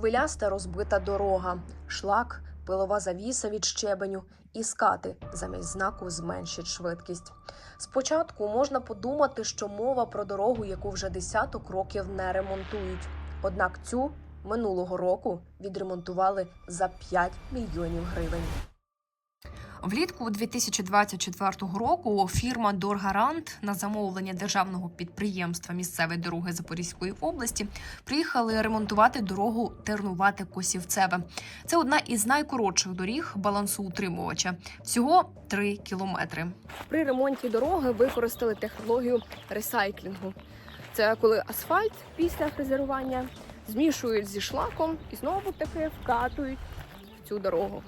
Хвиляста розбита дорога, шлак, пилова завіса від щебеню і скати замість знаку зменшить швидкість. Спочатку можна подумати, що мова про дорогу, яку вже десяток років не ремонтують. Однак цю минулого року відремонтували за 5 мільйонів гривень. Влітку 2024 року фірма Доргарант на замовлення державного підприємства місцевої дороги Запорізької області приїхали ремонтувати дорогу Тернувати Косівцеве. Це одна із найкоротших доріг балансоутримувача. Всього 3 кілометри. При ремонті дороги використали технологію ресайклінгу. Це коли асфальт після фрезерування змішують зі шлаком і знову таки вкатують в цю дорогу.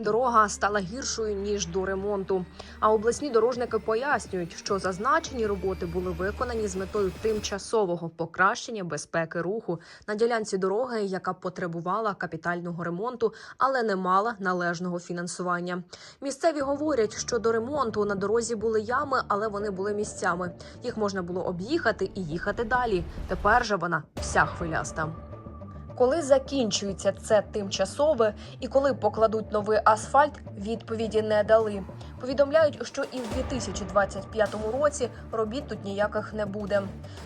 Дорога стала гіршою ніж до ремонту. А обласні дорожники пояснюють, що зазначені роботи були виконані з метою тимчасового покращення безпеки руху на ділянці дороги, яка потребувала капітального ремонту, але не мала належного фінансування. Місцеві говорять, що до ремонту на дорозі були ями, але вони були місцями. Їх можна було об'їхати і їхати далі. Тепер же вона вся хвиляста. Коли закінчується це тимчасове і коли покладуть новий асфальт, відповіді не дали. Повідомляють, що і в 2025 році робіт тут ніяких не буде.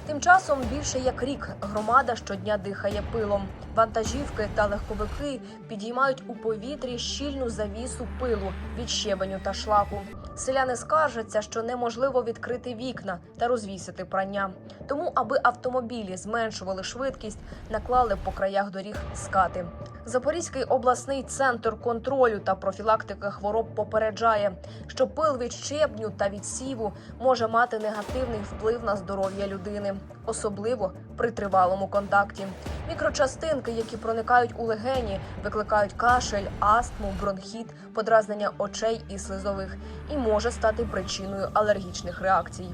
Тим часом більше як рік громада щодня дихає пилом. Вантажівки та легковики підіймають у повітрі щільну завісу пилу від щебеню та шлаку. Селяни скаржаться, що неможливо відкрити вікна та розвісити прання. Тому, аби автомобілі зменшували швидкість, наклали по краях доріг скати. Запорізький обласний центр контролю та профілактики хвороб попереджає, що пил від щебню та від сіву може мати негативний вплив на здоров'я людини, особливо при тривалому контакті. Мікрочастинки, які проникають у легені, викликають кашель, астму, бронхіт, подразнення очей і слизових, і може стати причиною алергічних реакцій.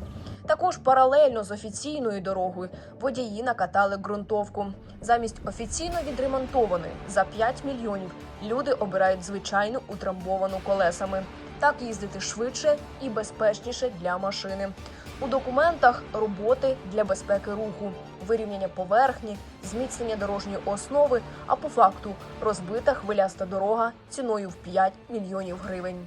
Також паралельно з офіційною дорогою водії накатали ґрунтовку. Замість офіційно відремонтованої за 5 мільйонів люди обирають звичайну утрамбовану колесами. Так їздити швидше і безпечніше для машини. У документах роботи для безпеки руху, вирівняння поверхні, зміцнення дорожньої основи, а по факту розбита хвиляста дорога ціною в 5 мільйонів гривень.